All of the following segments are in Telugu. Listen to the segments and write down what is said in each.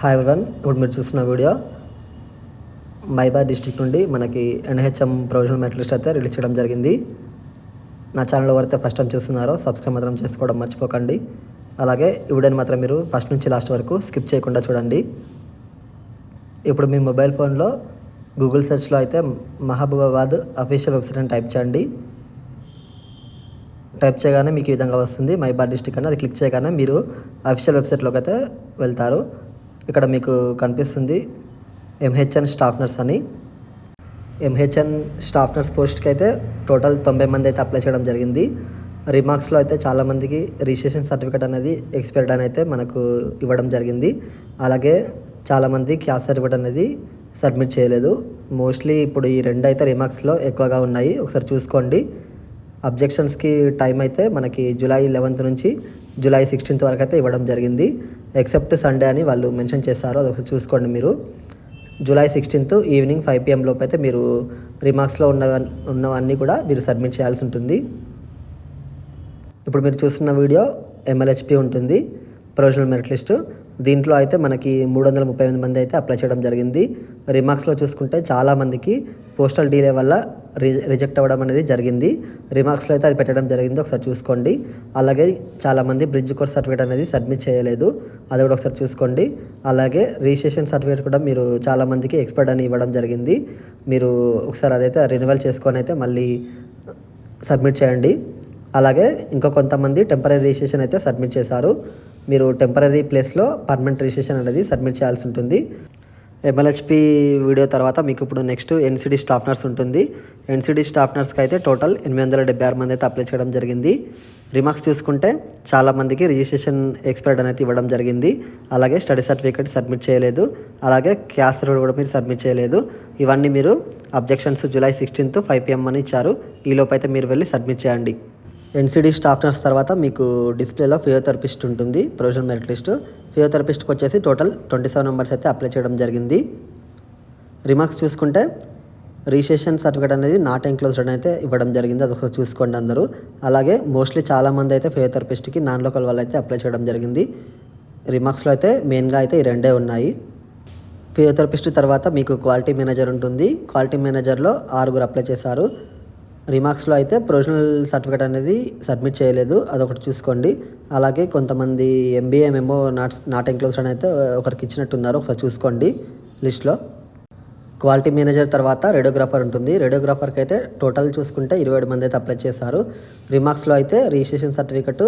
హాయ్ వన్ ఇప్పుడు మీరు చూస్తున్న వీడియో మైబా డిస్టిక్ నుండి మనకి ఎన్హెచ్ఎం ప్రొవిజనల్ మెరిట్ లిస్ట్ అయితే రిలీజ్ చేయడం జరిగింది. నా ఛానల్ ఎవరైతే ఫస్ట్ టైం చూస్తున్నారో సబ్స్క్రైబ్ మాత్రం చేసుకోవడం మర్చిపోకండి. అలాగే ఈ వీడియోని మాత్రం మీరు ఫస్ట్ నుంచి లాస్ట్ వరకు స్కిప్ చేయకుండా చూడండి. ఇప్పుడు మీ మొబైల్ ఫోన్లో గూగుల్ సెర్చ్లో అయితే మహబూబాబాద్ అఫీషియల్ వెబ్సైట్ అని టైప్ చేయండి. టైప్ చేయగానే మీకు ఈ విధంగా వస్తుంది. మైబార్ డిస్టిక్ అని అది క్లిక్ చేయగానే మీరు అఫీషియల్ వెబ్సైట్లోకి అయితే వెళ్తారు. ఇక్కడ మీకు కనిపిస్తుంది ఎంహెచ్ఎన్ స్టాఫ్ నర్స్ అని. ఎంహెచ్ఎన్ స్టాఫ్ నర్స్ పోస్ట్కి అయితే టోటల్ తొంభై మంది అయితే అప్లై చేయడం జరిగింది. రిమార్క్స్లో అయితే చాలామందికి రిజిస్ట్రేషన్ సర్టిఫికేట్ అనేది ఎక్స్పైర్డ్ అని అయితే మనకు ఇవ్వడం జరిగింది. అలాగే చాలామంది క్యాస్ట్ సర్టిఫికేట్ అనేది సబ్మిట్ చేయలేదు. మోస్ట్లీ ఇప్పుడు ఈ రెండు అయితే రిమార్క్స్లో ఎక్కువగా ఉన్నాయి. ఒకసారి చూసుకోండి. అబ్జెక్షన్స్కి టైం అయితే మనకి జూలై లెవెన్త్ నుంచి జూలై సిక్స్టీన్త్ వరకు అయితే ఇవ్వడం జరిగింది. ఎక్సెప్ట్ సండే అని వాళ్ళు మెన్షన్ చేశారు. అది ఒకసారి చూసుకోండి మీరు. July sixteenth evening five PM లోపు అయితే మీరు రిమార్క్స్లో ఉన్న ఉన్నవన్నీ కూడా మీరు సబ్మిట్ చేయాల్సి ఉంటుంది. ఇప్పుడు మీరు చూస్తున్న వీడియో ఎంఎల్హెచ్పి ఉంటుంది. Provisional merit list. దీంట్లో అయితే మనకి మూడు వందల ముప్పై ఎనిమిది మంది అయితే అప్లై చేయడం జరిగింది. రిమార్క్స్లో చూసుకుంటే చాలామందికి పోస్టల్ డీలే వల్ల రి రిజెక్ట్ అవ్వడం అనేది జరిగింది. రిమార్క్స్లో అయితే అది పెట్టడం జరిగింది. ఒకసారి చూసుకోండి. అలాగే చాలామంది బ్రిడ్జ్ కోర్స్ సర్టిఫికేట్ అనేది సబ్మిట్ చేయలేదు. అది కూడా ఒకసారి చూసుకోండి. అలాగే రిజిస్ట్రేషన్ సర్టిఫికేట్ కూడా మీరు చాలామందికి ఎక్స్పర్ట్ అని ఇవ్వడం జరిగింది. మీరు ఒకసారి అదైతే రెన్యువల్ చేసుకొని అయితే మళ్ళీ సబ్మిట్ చేయండి. అలాగే ఇంకా కొంతమంది టెంపరీ రిజిస్ట్రేషన్ అయితే సబ్మిట్ చేశారు. మీరు టెంపరీ ప్లేస్లో పర్మనెంట్ రిజిస్ట్రేషన్ అనేది సబ్మిట్ చేయాల్సి ఉంటుంది. ఎంఎల్హెచ్పి వీడియో తర్వాత మీకు ఇప్పుడు నెక్స్ట్ ఎన్సిడి స్టాఫ్ నర్స్ ఉంటుంది. ఎన్సిడి స్టాఫ్ నర్స్కి అయితే టోటల్ ఎనిమిది వందల డెబ్బై ఆరు మంది అయితే అప్లై చేయడం జరిగింది. రిమార్క్స్ చూసుకుంటే చాలామందికి రిజిస్ట్రేషన్ ఎక్స్పైర్డ్ అనేది ఇవ్వడం జరిగింది. అలాగే స్టడీ సర్టిఫికేట్ సబ్మిట్ చేయలేదు. అలాగే క్యాస్ట్ రోడ్ కూడా మీరు సబ్మిట్ చేయలేదు. ఇవన్నీ మీరు objections July sixteenth five PM అని ఇచ్చారు. ఈ అయితే మీరు వెళ్ళి సబ్మిట్ చేయండి. ఎన్సిడి స్టాఫ్ నర్స్ తర్వాత మీకు డిస్ప్లేలో ఫిజియోథెరపిస్ట్ ఉంటుంది ప్రొవిజనల్ మెరిట్ లిస్ట్. ఫిజియోథెరపిస్ట్కి వచ్చేసి టోటల్ ట్వంటీ సెవెన్ మెంబర్స్ అయితే అప్లై చేయడం జరిగింది. రిమార్క్స్ చూసుకుంటే రిజిస్ట్రేషన్ సర్టిఫికేట్ అనేది నాట్ ఎంక్లోజ్డ్ అని అయితే ఇవ్వడం జరిగింది. అది ఒకసారి చూసుకోండి అందరూ. అలాగే మోస్ట్లీ చాలామంది అయితే ఫిజియోథెరపిస్ట్కి నాన్ లోకల్ వాళ్ళు అయితే అప్లై చేయడం జరిగింది. రిమార్క్స్లో అయితే మెయిన్గా అయితే ఈ రెండే ఉన్నాయి. ఫిజియోథెరపిస్ట్ తర్వాత మీకు క్వాలిటీ మేనేజర్ ఉంటుంది. క్వాలిటీ మేనేజర్లో ఆరుగురు అప్లై చేశారు. రిమార్క్స్లో అయితే ప్రొవిజనల్ సర్టిఫికేట్ అనేది సబ్మిట్ చేయలేదు అదొకటి చూసుకోండి. అలాగే కొంతమంది MBA memo not not enclosed అని అయితే ఒకరికి ఇచ్చినట్టున్నారు. ఒకసారి చూసుకోండి లిస్ట్లో. క్వాలిటీ మేనేజర్ తర్వాత రేడియోగ్రాఫర్ ఉంటుంది. రేడియోగ్రాఫర్కి అయితే టోటల్ చూసుకుంటే ఇరవై ఏడు మంది అయితే అప్లై చేశారు. రిమార్క్స్లో అయితే రిజిస్ట్రేషన్ సర్టిఫికెట్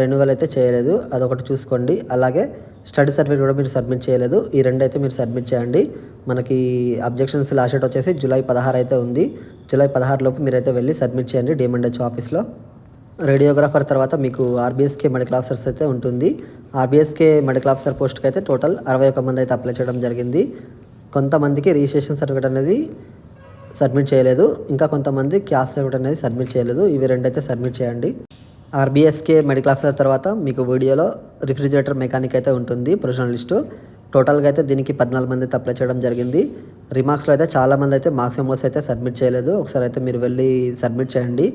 రెన్యువల్ అయితే చేయలేదు. అదొకటి చూసుకోండి. అలాగే స్టడీ సర్టిఫికేట్ కూడా మీరు సబ్మిట్ చేయలేదు. ఈ రెండు అయితే మీరు సబ్మిట్ చేయండి. మనకి అబ్జెక్షన్స్ లాస్ట్ డేట్ వచ్చేసి జూలై పదహారు అయితే ఉంది. జూలై పదహారు లోపు మీరైతే వెళ్ళి సబ్మిట్ చేయండి డిఎంఎండ్హెచ్ ఆఫీస్లో. రేడియోగ్రాఫర్ తర్వాత మీకు ఆర్బీఎస్కే మెడికల్ ఆఫీసర్స్ అయితే ఉంటుంది. ఆర్బీఎస్కే మెడికల్ ఆఫీసర్ పోస్ట్కి అయితే టోటల్ అరవై ఒక మంది అయితే అప్లై చేయడం జరిగింది. కొంతమందికి రిజిస్ట్రేషన్ సర్టిఫికేట్ అనేది సబ్మిట్ చేయలేదు. ఇంకా కొంతమంది క్యాస్ట్ సర్టిఫికేట్ అనేది సబ్మిట్ చేయలేదు. ఇవి రెండైతే సబ్మిట్ చేయండి. ఆర్బీఎస్కే మెడికల్ ఆఫీసర్ తర్వాత మీకు వీడియోలో రిఫ్రిజిరేటర్ మెకానిక్ అయితే ఉంటుంది ప్రొఫెషనల్ లిస్టు టోటల్గా అయితే దీనికి పద్నాలుగు మంది అయితే అప్లై చేయడం జరిగింది. రిమార్క్స్లో అయితే చాలామంది అయితే మార్క్స్ మెమోస్ అయితే సబ్మిట్ చేయలేదు. ఒకసారి అయితే మీరు వెళ్ళి సబ్మిట్ చేయండి.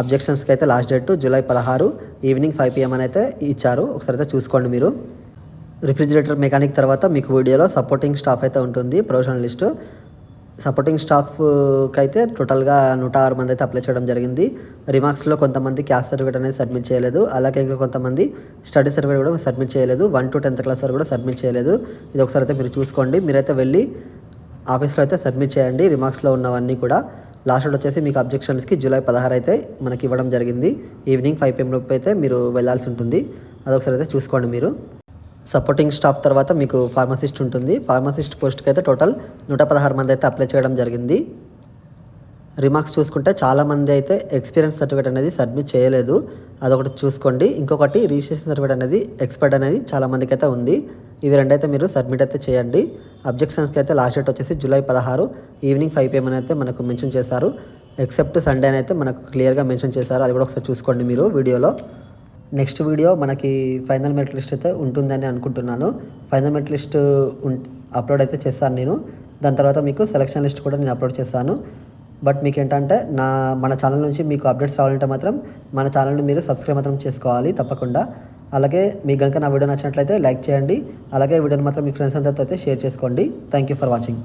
అబ్జెక్షన్స్కి అయితే లాస్ట్ డేట్ జూలై పదహారు ఈవినింగ్ ఫైవ్ పిఎం అని అయితే ఇచ్చారు. ఒకసారి అయితే చూసుకోండి మీరు. రిఫ్రిజిరేటర్ మెకానిక్ తర్వాత మీకు వీడియోలో సపోర్టింగ్ స్టాఫ్ అయితే ఉంటుంది ప్రొఫెషనల్ లిస్టు సపోర్టింగ్ స్టాఫ్కి అయితే టోటల్గా నూట ఆరు మంది అయితే అప్లై చేయడం జరిగింది. రిమార్క్స్లో కొంతమంది క్యాస్ట్ సర్టిఫికేట్ అనేది సబ్మిట్ చేయలేదు. అలాగే ఇంకా కొంతమంది స్టడీ సర్టిఫికేట్ కూడా సబ్మిట్ చేయలేదు. వన్ టు టెన్త్ క్లాస్ వరకు కూడా సబ్మిట్ చేయలేదు. ఇది ఒకసారి అయితే మీరు చూసుకోండి. మీరైతే వెళ్ళి ఆఫీస్లో అయితే సబ్మిట్ చేయండి. రిమార్క్స్లో ఉన్నవన్నీ కూడా. లాస్ట్ డేట్ వచ్చేసి మీకు అబ్జెక్షన్స్కి జూలై పదహారు అయితే మనకి ఇవ్వడం జరిగింది. ఈవినింగ్ ఫైవ్ పిఎం లోపు అయితే మీరు వెళ్ళాల్సి ఉంటుంది. అదొకసారి అయితే చూసుకోండి మీరు. సపోర్టింగ్ స్టాఫ్ తర్వాత మీకు ఫార్మసిస్ట్ ఉంటుంది. ఫార్మసిస్ట్ పోస్ట్కి అయితే టోటల్ నూట పదహారు మంది అయితే అప్లై చేయడం జరిగింది. రిమార్క్స్ చూసుకుంటే చాలామంది అయితే ఎక్స్పీరియన్స్ సర్టిఫికేట్ అనేది సబ్మిట్ చేయలేదు. అదొకటి చూసుకోండి. ఇంకొకటి రిజిస్ట్రేషన్ సర్టిఫికేట్ అనేది ఎక్స్పర్ట్ అనేది చాలామందికి అయితే ఉంది. ఇవి రెండైతే మీరు సబ్మిట్ అయితే చేయండి. అబ్జెక్షన్స్కి అయితే లాస్ట్ డేట్ వచ్చేసి జూలై పదహారు. ఈవినింగ్ ఫైవ్ పిఎం అయితే మనకు మెన్షన్ చేశారు. ఎక్సెప్ట్ సండే అయితే మనకు క్లియర్గా మెన్షన్ చేశారు. అది కూడా ఒకసారి చూసుకోండి మీరు వీడియోలో. నెక్స్ట్ వీడియో మనకి ఫైనల్ మెరిట్ లిస్ట్ అయితే ఉంటుందని అనుకుంటున్నాను. ఫైనల్ మెరిట్ లిస్ట్ అప్లోడ్ అయితే చేస్తాను నేను. దాని తర్వాత మీకు సెలక్షన్ లిస్ట్ కూడా నేను అప్లోడ్ చేస్తాను బట్ మీకు ఏంటంటే నా మన ఛానల్ నుంచి మీకు అప్డేట్స్ రావాలంటే మాత్రం మన ఛానల్ని మీరు సబ్స్క్రైబ్ మాత్రం చేసుకోవాలి తప్పకుండా. అలాగే మీకు కనుక నా వీడియో నచ్చినట్లయితే లైక్ చేయండి. అలాగే వీడియోని మాత్రం మీ ఫ్రెండ్స్ అందరితో అయితే షేర్ చేసుకోండి. Thank you for watching.